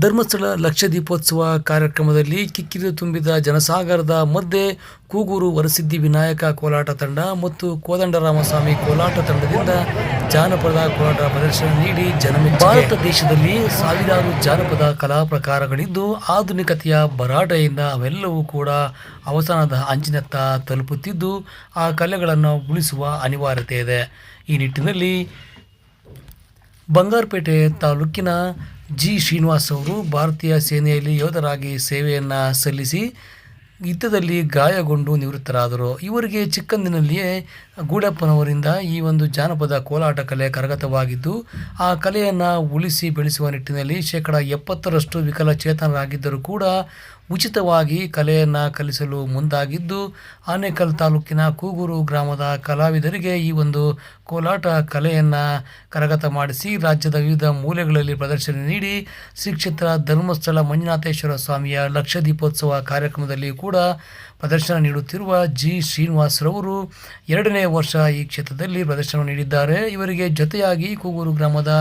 ಧರ್ಮಸ್ಥಳ ಲಕ್ಷ ದೀಪೋತ್ಸವ ಕಾರ್ಯಕ್ರಮದಲ್ಲಿ ಕಿಕ್ಕಿರಿದು ತುಂಬಿದ ಜನಸಾಗರದ ಮಧ್ಯೆ ಕೂಗೂರು ವರಸಿದ್ಧಿ ವಿನಾಯಕ ಕೋಲಾಟ ತಂಡ ಮತ್ತು ಕೋದಂಡರಾಮಸ್ವಾಮಿ ಕೋಲಾಟ ತಂಡದಿಂದ ಜಾನಪದ ಕೋಲಾಟ ಪ್ರದರ್ಶನ ನೀಡಿ ಜನಮೆ ಭಾರತ ದೇಶದಲ್ಲಿ ಸಾವಿರಾರು ಜಾನಪದ ಕಲಾ ಪ್ರಕಾರಗಳಿದ್ದು, ಆಧುನಿಕತೆಯ ಭರಾಟೆಯಿಂದ ಅವೆಲ್ಲವೂ ಕೂಡ ಅವಸಾನದ ಅಂಚಿನತ್ತ ತಲುಪುತ್ತಿದ್ದು, ಆ ಕಲೆಗಳನ್ನು ಉಳಿಸುವ ಅನಿವಾರ್ಯತೆ ಇದೆ. ಈ ನಿಟ್ಟಿನಲ್ಲಿ ಬಂಗಾರಪೇಟೆ ತಾಲೂಕಿನ ಜಿ ಶ್ರೀನಿವಾಸ್ ಅವರು ಭಾರತೀಯ ಸೇನೆಯಲ್ಲಿ ಯೋಧರಾಗಿ ಸೇವೆಯನ್ನು ಸಲ್ಲಿಸಿ ಯುದ್ಧದಲ್ಲಿ ಗಾಯಗೊಂಡು ನಿವೃತ್ತರಾದರು. ಇವರಿಗೆ ಚಿಕ್ಕಂದಿನಲ್ಲಿಯೇ ಗೂಡಪ್ಪನವರಿಂದ ಈ ಒಂದು ಜಾನಪದ ಕೋಲಾಟ ಕಲೆ ಕರಗತವಾಗಿದ್ದು, ಆ ಕಲೆಯನ್ನು ಉಳಿಸಿ ಬೆಳೆಸುವ ನಿಟ್ಟಿನಲ್ಲಿ ಶೇಕಡ ಎಪ್ಪತ್ತರಷ್ಟು ವಿಕಲಚೇತನರಾಗಿದ್ದರೂ ಕೂಡ ಉಚಿತವಾಗಿ ಕಲೆಯನ್ನು ಕಲಿಸಲು ಮುಂದಾಗಿದ್ದು, ಆನೇಕಲ್ ತಾಲೂಕಿನ ಕೂಗೂರು ಗ್ರಾಮದ ಕಲಾವಿದರಿಗೆ ಈ ಒಂದು ಕೋಲಾಟ ಕಲೆಯನ್ನು ಕರಗತ ಮಾಡಿಸಿ, ರಾಜ್ಯದ ವಿವಿಧ ಮೂಲೆಗಳಲ್ಲಿ ಪ್ರದರ್ಶನ ನೀಡಿ ಶ್ರೀ ಧರ್ಮಸ್ಥಳ ಮಂಜುನಾಥೇಶ್ವರ ಸ್ವಾಮಿಯ ಲಕ್ಷ ಕಾರ್ಯಕ್ರಮದಲ್ಲಿ ಕೂಡ ಪ್ರದರ್ಶನ ನೀಡುತ್ತಿರುವ ಜಿ ಶ್ರೀನಿವಾಸರವರು ಎರಡನೇ ವರ್ಷ ಈ ಕ್ಷೇತ್ರದಲ್ಲಿ ಪ್ರದರ್ಶನ ನೀಡಿದ್ದಾರೆ. ಇವರಿಗೆ ಜೊತೆಯಾಗಿ ಕೂಗೂರು ಗ್ರಾಮದ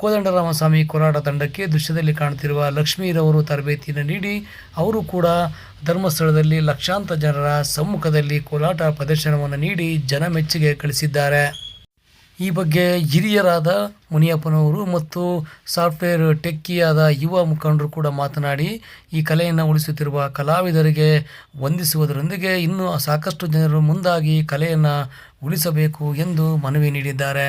ಕೋದಂಡರಾಮಸ್ವಾಮಿ ಕೋಲಾಟ ತಂಡಕ್ಕೆ ದೃಶ್ಯದಲ್ಲಿ ಕಾಣುತ್ತಿರುವ ಲಕ್ಷ್ಮೀರವರು ತರಬೇತಿಯನ್ನು ನೀಡಿ, ಅವರು ಕೂಡ ಧರ್ಮಸ್ಥಳದಲ್ಲಿ ಲಕ್ಷಾಂತರ ಜನರ ಸಮ್ಮುಖದಲ್ಲಿ ಕೋಲಾಟ ಪ್ರದರ್ಶನವನ್ನು ನೀಡಿ ಜನ ಮೆಚ್ಚುಗೆ ಗಳಿಸಿದ್ದಾರೆ. ಈ ಬಗ್ಗೆ ಹಿರಿಯರಾದ ಮುನಿಯಪ್ಪನವರು ಮತ್ತು ಸಾಫ್ಟ್ವೇರ್ ಟೆಕ್ಕಿಯಾದ ಯುವ ಮುಖಂಡರು ಕೂಡ ಮಾತನಾಡಿ, ಈ ಕಲೆಯನ್ನು ಉಳಿಸುತ್ತಿರುವ ಕಲಾವಿದರಿಗೆ ವಂದಿಸುವುದರೊಂದಿಗೆ ಇನ್ನೂ ಸಾಕಷ್ಟು ಜನರು ಮುಂದಾಗಿ ಕಲೆಯನ್ನು ಉಳಿಸಬೇಕು ಎಂದು ಮನವಿ ನೀಡಿದ್ದಾರೆ.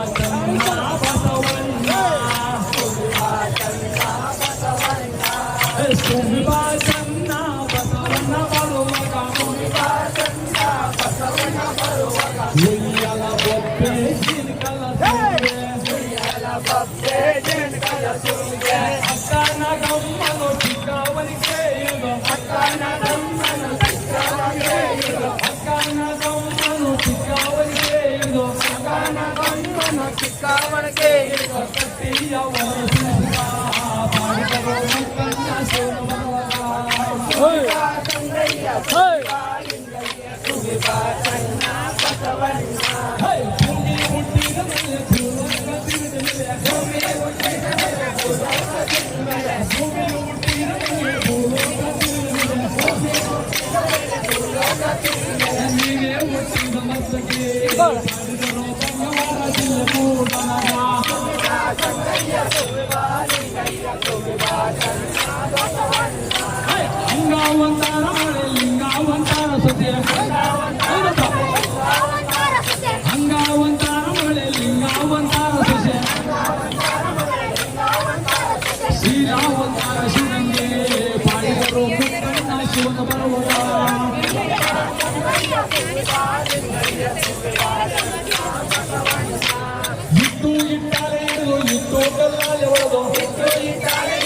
Hey! ಸದ್ಯ ಇಟ್ಟಾರೆ ಇಟ್ಟು ಶಿವನ ಬರುವಾಗ ಇಟ್ಟು ಇಟ್ಟಾರೆ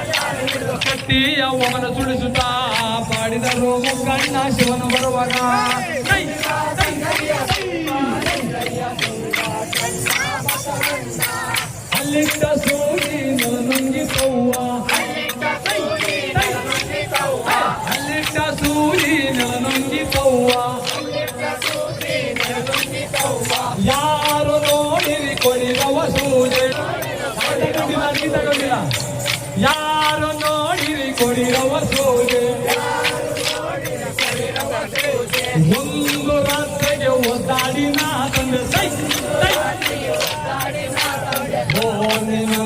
ಹಿಡಿದು ಇಟ್ಟು ಕಲ್ಲಾಲೆ ಹೊಡೆದು ಕಟ್ಟಿಯ ಒಮನ ಸುಳಿಸುತ್ತಾ ಪಾಡಿದರು ಮುಕ್ಕಣ್ಣ ಶಿವನು ಬರುವಾಗ ಕೈ, ಕೈ, ಒಂದು ರಾತ್ರಿಗೆ ಒದ್ದಾಡಿ ನಾ ತಂದೆ ಸೈ ಸೈ ಓನಿನಂತ ಹೊಯ್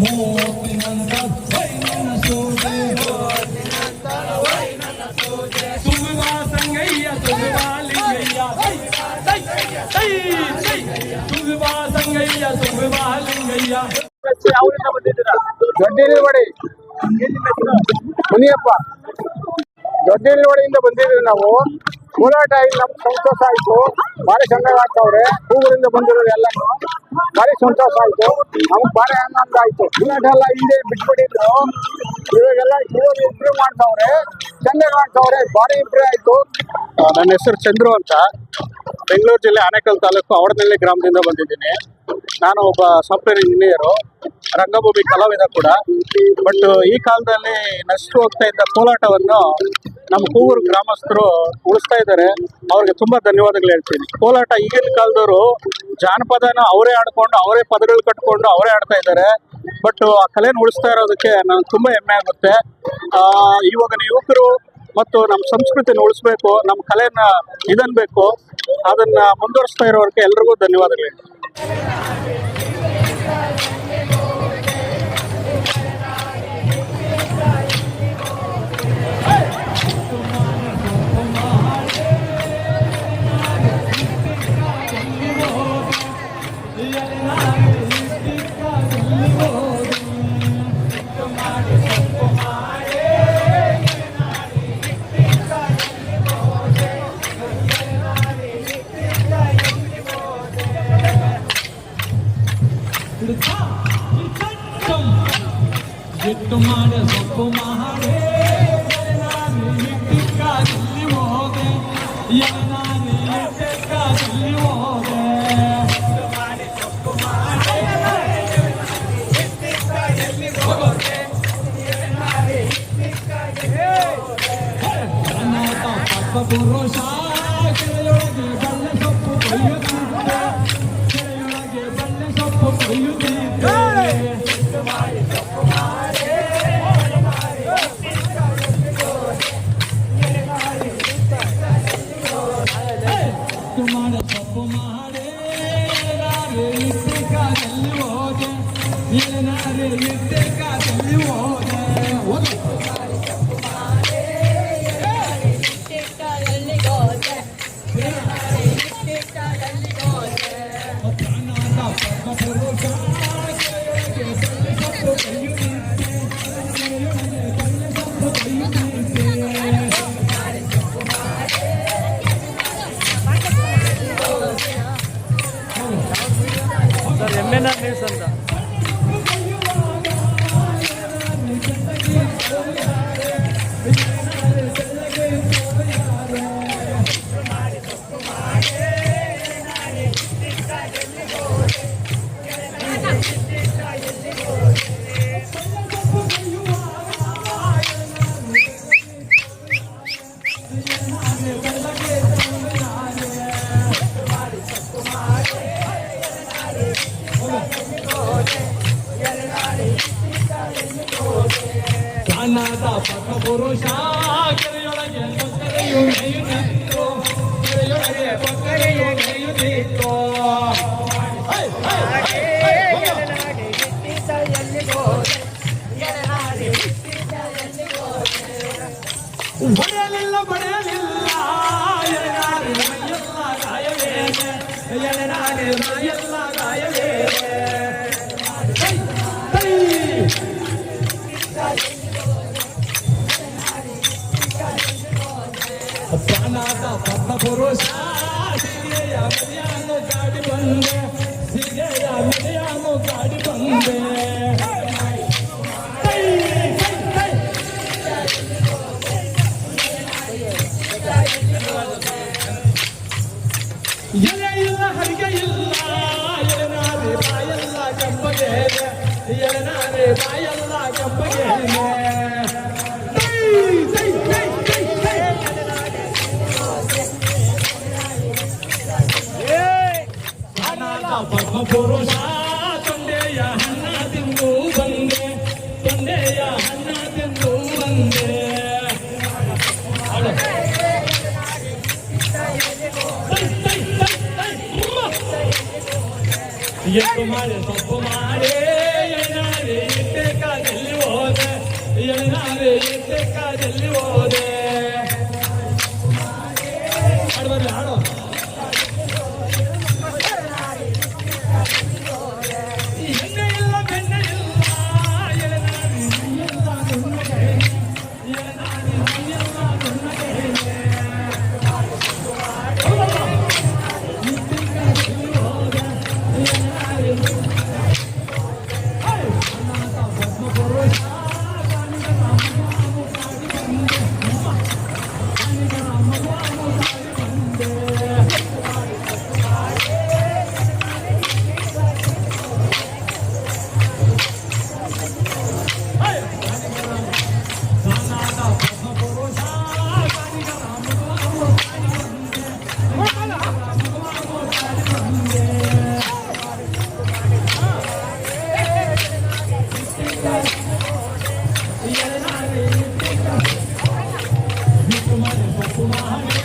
ಮೂವತ್ತಿನಂತ ವೈ ನನ್ನ Sode ಸುಗುವಾ Sangayya ಸುಗುವಾ Lingayya high, high, high, high. ಸುಗುವಾ Sangayya ಸುಗುವಾ Lingayya ಯಾವ್ರಿಂದ ಬಂದಿದ್ದೀರಾ ದೊಡ್ಡೇರಿವಾಡಿ ಮುನಿಯಪ್ಪ ದೊಡ್ಡೇರಿವಾಡಿಯಿಂದ ಬಂದಿದ್ದೀವಿ ನಾವು ಹೋರಾಟ ಆಗಿ ನಮ್ಗೆ ಸಂತೋಷ ಆಯ್ತು ಭಾರಿ ಚೆನ್ನಾಗಿ ಆಗ್ತಾವ್ರೆ ಹೂಗಳಿಂದ ಬಂದಿರೋದು ಎಲ್ಲಾನು ಭಾರಿ ಸಂತೋಷ ಆಯ್ತು. ನಮ್ಗೆ ಭಾರಿ ಆನಂದ ಆಯ್ತು. ಎಲ್ಲ ಹಿಂದೆ ಬಿಟ್ಬಿಟ್ಟಿದ್ರು. ಇವಾಗೆಲ್ಲ ಇವಾಗ ಇಂಪ್ರೂವ್ ಮಾಡ್ತಾವ್ರೆ ಚೆನ್ನಾಗಿ ಮಾಡ್ತಾವ್ರೆ ಭಾರಿ ಇಂಪ್ರೂವ್ ಆಯ್ತು. ನನ್ನ ಹೆಸರು ಚಂದ್ರು ಅಂತ. ಬೆಂಗಳೂರು ಜಿಲ್ಲೆ ಆನೇಕಲ್ ತಾಲೂಕು ಅವಡನಹಳ್ಳಿ ಗ್ರಾಮದಿಂದ ಬಂದಿದ್ದೀನಿ. ನಾನು ಒಬ್ಬ ಸಾಫ್ಟ್ವೇರ್ ಇಂಜಿನಿಯರು ರಂಗಭೂಮಿ ಕಲಾವಿದ ಕೂಡ. ಬಟ್ ಈ ಕಾಲದಲ್ಲಿ ನಷ್ಟು ಹೋಗ್ತಾ ಇದ್ದ ಕೋಲಾಟವನ್ನು ನಮ್ಮ ಕೂಗೂರು ಗ್ರಾಮಸ್ಥರು ಉಳಿಸ್ತಾ ಇದ್ದಾರೆ. ಅವ್ರಿಗೆ ತುಂಬಾ ಧನ್ಯವಾದಗಳು ಹೇಳ್ತೀನಿ. ಕೋಲಾಟ ಈಗಿನ ಕಾಲದವರು ಜಾನಪದನ ಅವರೇ ಆಡ್ಕೊಂಡು, ಅವರೇ ಪದಗಳು ಕಟ್ಕೊಂಡು ಅವರೇ ಆಡ್ತಾ ಇದ್ದಾರೆ. ಬಟ್ ಆ ಕಲೆನ ಉಳಿಸ್ತಾ ಇರೋದಕ್ಕೆ ನನಗೆ ತುಂಬಾ ಹೆಮ್ಮೆ ಆಗುತ್ತೆ. ಇವಾಗಿನ ಯುವಕರು ಮತ್ತು ನಮ್ಮ ಸಂಸ್ಕೃತಿನ ಉಳಿಸ್ಬೇಕು, ನಮ್ಮ ಕಲೆನ ಇದನ್ಬೇಕು. ಅದನ್ನ ಮುಂದುವರಿಸ್ತಾ ಇರೋರಿಗೆ ಎಲ್ರಿಗೂ ಧನ್ಯವಾದಗಳು. ಅನಾಥ ಪಕ್ಕ ಪುರುಷ Rosa. ಪಕ್ಕ ಪುರುಷ ಕೆರೆಯೊಳಗೆ ಕೊಕ್ಕರೆಯು ಮೇಯುತ್ತಿತ್ತು ಕೆರೆಯೊಳಗೆ ಕೊಕ್ಕರೆಯು ಮೇಯುತ್ತಿತ್ತು ಹೈ, ಹೈ, ಹೈ, ಹೈ, ಹೋಗು. ಬಡೆಯಲಿಲ್ಲ ಬಡೆಯಲಿಲ್ಲ ಎಳೆನಾಡಿ ಮೈಯೆಲ್ಲ ಗಾಯವೇನೆ ಎಳೆನಾಡಿ ಮೈಯೆಲ್ಲ na coroa. ಎತ್ತುಮಾರ ತಪ್ಪು ಮಾಡೇ ಎಣ್ಣಾರೆ ಎತ್ತೆ ಕಾದಲ್ಲಿ ಹೋದ ಎಣ್ಣಾರೆ ಎತ್ತೆ ಕಾದಲ್ಲಿ ಹೋದ 啊。